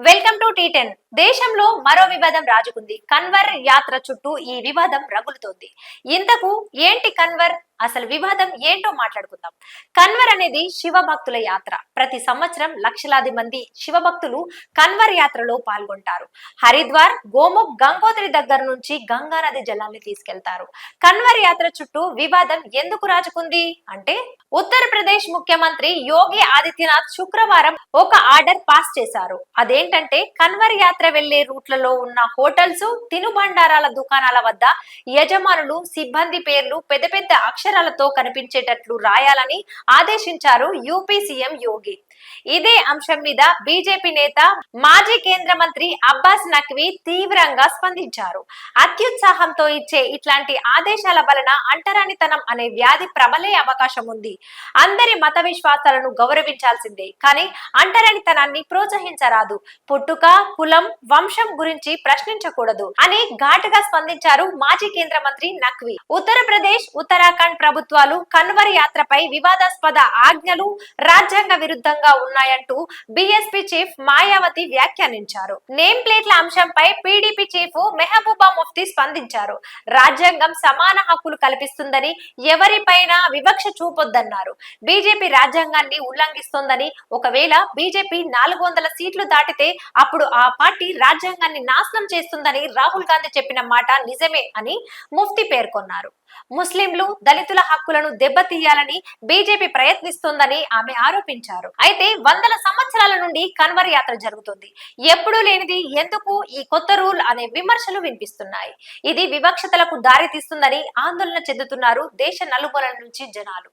Welcome to tea ten దేశంలో మరో వివాదం రాజుకుంది. కన్వర్ యాత్ర చుట్టూ ఈ వివాదం రగులుతోంది. ఇంతకు ఏంటి కన్వర్? అసలు వివాదం ఏంటో మాట్లాడుకుందాం. కన్వర్ అనేది శివ భక్తుల యాత్ర. ప్రతి సంవత్సరం లక్షలాది మంది శివ భక్తులు కన్వర్ యాత్రలో పాల్గొంటారు. హరిద్వార్ గోముఖ్ గంగోత్రి దగ్గర నుంచి గంగా నది జలాన్ని తీసుకెళ్తారు. కన్వర్ యాత్ర చుట్టూ వివాదం ఎందుకు రాజుకుంది? అంటే ఉత్తరప్రదేశ్ ముఖ్యమంత్రి యోగి ఆదిత్యనాథ్ శుక్రవారం ఒక ఆర్డర్ పాస్ చేశారు. అదేంటంటే కన్వర్ యాత్ర వెళ్ళే రూట్లలో ఉన్న హోటల్స్ తినుబండారాల దుకాణాల వద్ద యజమానులు సిబ్బంది పేర్లు పెద్ద పెద్ద అక్షరాలతో కనిపించేటట్లు రాయాలని ఆదేశించారు యూపీ సీఎం యోగి. ఇదే అంశం మీద బీజేపీ నేత మాజీ కేంద్ర మంత్రి అబ్బాస్ నక్వీ తీవ్రంగా స్పందించారు. అత్యుత్సాహంతో ఇచ్చే ఇట్లాంటి ఆదేశాల వలన అంటరానితనం అనే వ్యాధి ప్రబలే అవకాశం ఉంది. అందరి మత విశ్వాసాలను గౌరవించాల్సిందే కానీ అంటరానితనాన్ని ప్రోత్సహించరాదు. పుట్టుక కులం వంశం గురించి ప్రశ్నించకూడదు అని ఘాటుగా స్పందించారు మాజీ కేంద్ర మంత్రి నక్వి. ఉత్తరప్రదేశ్ ఉత్తరాఖండ్ ప్రభుత్వాలు కన్వర్ యాత్రపై వివాదాస్పద ఆజ్ఞలు రాజ్యాంగ విరుద్ధంగా ఉన్నాయంటూ బీఎస్పీ చీఫ్ మాయావతి వ్యాఖ్యానించారు. నేమ్ ప్లేట్ల అంశంపై పీడీపీ చీఫ్ మెహబూబా ముఫ్తీ స్పందించారు. రాజ్యాంగం సమాన హక్కులు కల్పిస్తుందని ఎవరిపైన వివక్ష చూపొద్దన్నారు. బీజేపీ రాజ్యాంగాన్ని ఉల్లంఘిస్తోందని ఒకవేళ బీజేపీ నాలుగు వందల సీట్లు దాటితే అప్పుడు ఆ పార్టీ రాజ్యాంగాన్ని నాశనం చేస్తుందని రాహుల్ గాంధీ చెప్పిన మాట నిజమే అని ముఫ్తీ పేర్కొన్నారు. ముస్లింలు దళితుల హక్కులను దెబ్బతీయాలని బీజేపీ ప్రయత్నిస్తోందని ఆమె ఆరోపించారు. అయితే వందల సంవత్సరాల నుండి కన్వర్ యాత్ర జరుగుతుంది. ఎప్పుడూ లేనిది ఎందుకు? ఈ కొత్త రూల్ అనే విమర్శలు వినిపిస్తున్నాయి. ఇది వివక్షతలకు దారి తీస్తుందని ఆందోళన చెందుతున్నారు దేశ నలుమూలల నుంచి జనాలు.